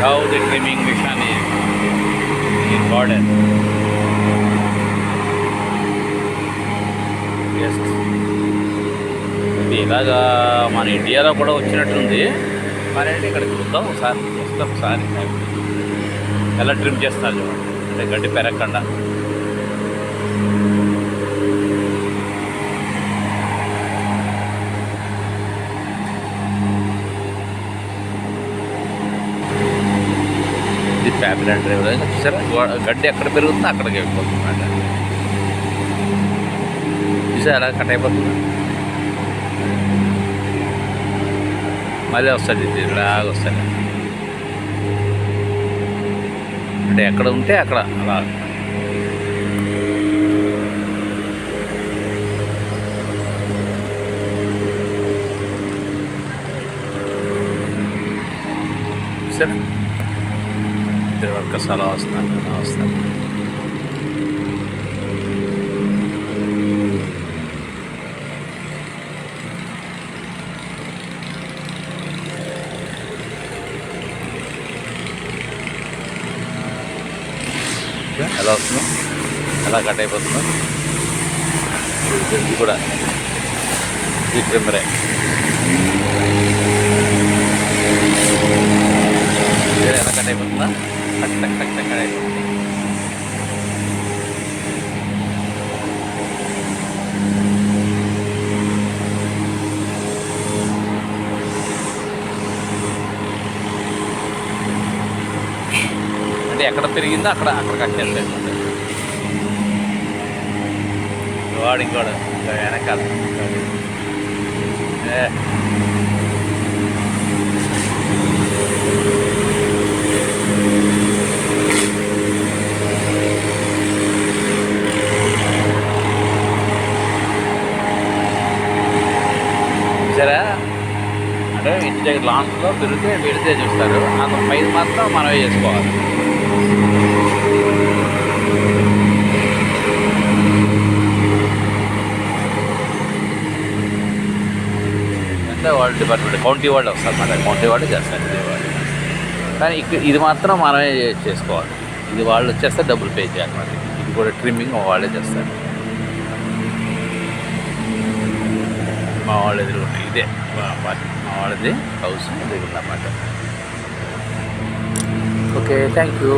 how the trimming machine is in garden. Yes. ఇది ఇలాగా మన ఇండియాలో కూడా వచ్చినట్టుంది మరి ఇక్కడ చూద్దాం ఒకసారి చూస్తాం ఒకసారి ఎలా ట్రిమ్ చేస్తారు చూడండి అంటే గడ్డి పెరగకుండా ఇది ఫ్యామిలీ డ్రైవర్ చూసారా? గడ్డి ఎక్కడ పెరుగుతుందో అక్కడికి వెళ్ళిపోతుంది అన్నమాట చూసారా కట్ అయిపోతుంది? మళ్ళీ వస్తుంది ఇది ఇలాగ వస్తుంది. అంటే ఎక్కడ ఉంటే అక్కడ అలా. సరే ఇద్దరు వర్కర్స్ అలా వస్తున్నారు అలా వస్తారు. ఎలా వస్తుందో? ఎలా కట్ అయిపోతుందో? ఇది కూడా ఈ ట్రిమ్మరే ఎలా కట్ అయిపోతుందా? టక్ టక్ టక్ టక్ కట్ అయిపోతుంది అంటే ఎక్కడ పెరిగిందో అక్కడ అక్కడ కట్ చేస్తాయి వాడు ఇంకోడు ఇంకా వెనకాల ఏ. అంటే ఇంటి దగ్గర లాంగ్స్లో పెరిగితే పెడితే చూస్తారు. అంత పైన మాత్రం మనమే చేసుకోవాలి. అంటే వాళ్ళ డిపార్ట్మెంట్ కౌంటీ వాళ్ళు వస్తారు అన్నమాట. కౌంటీ వాళ్ళు చేస్తారు. కానీ ఇక్కడ ఇది మాత్రం మనమే చేసుకోవాలి. ఇది వాళ్ళు వచ్చేస్తే డబ్బులు పే చేయాలన్నమాట ఇది కూడా ట్రిమ్మింగ్ వాళ్ళే చేస్తారు. మా వాళ్ళు ఎదురుగుంటాయి ఇదే. మా- വളരെ ഹൗസ് ഇതുകൊണ്ടാണ് മാറ്റം. Okay thank you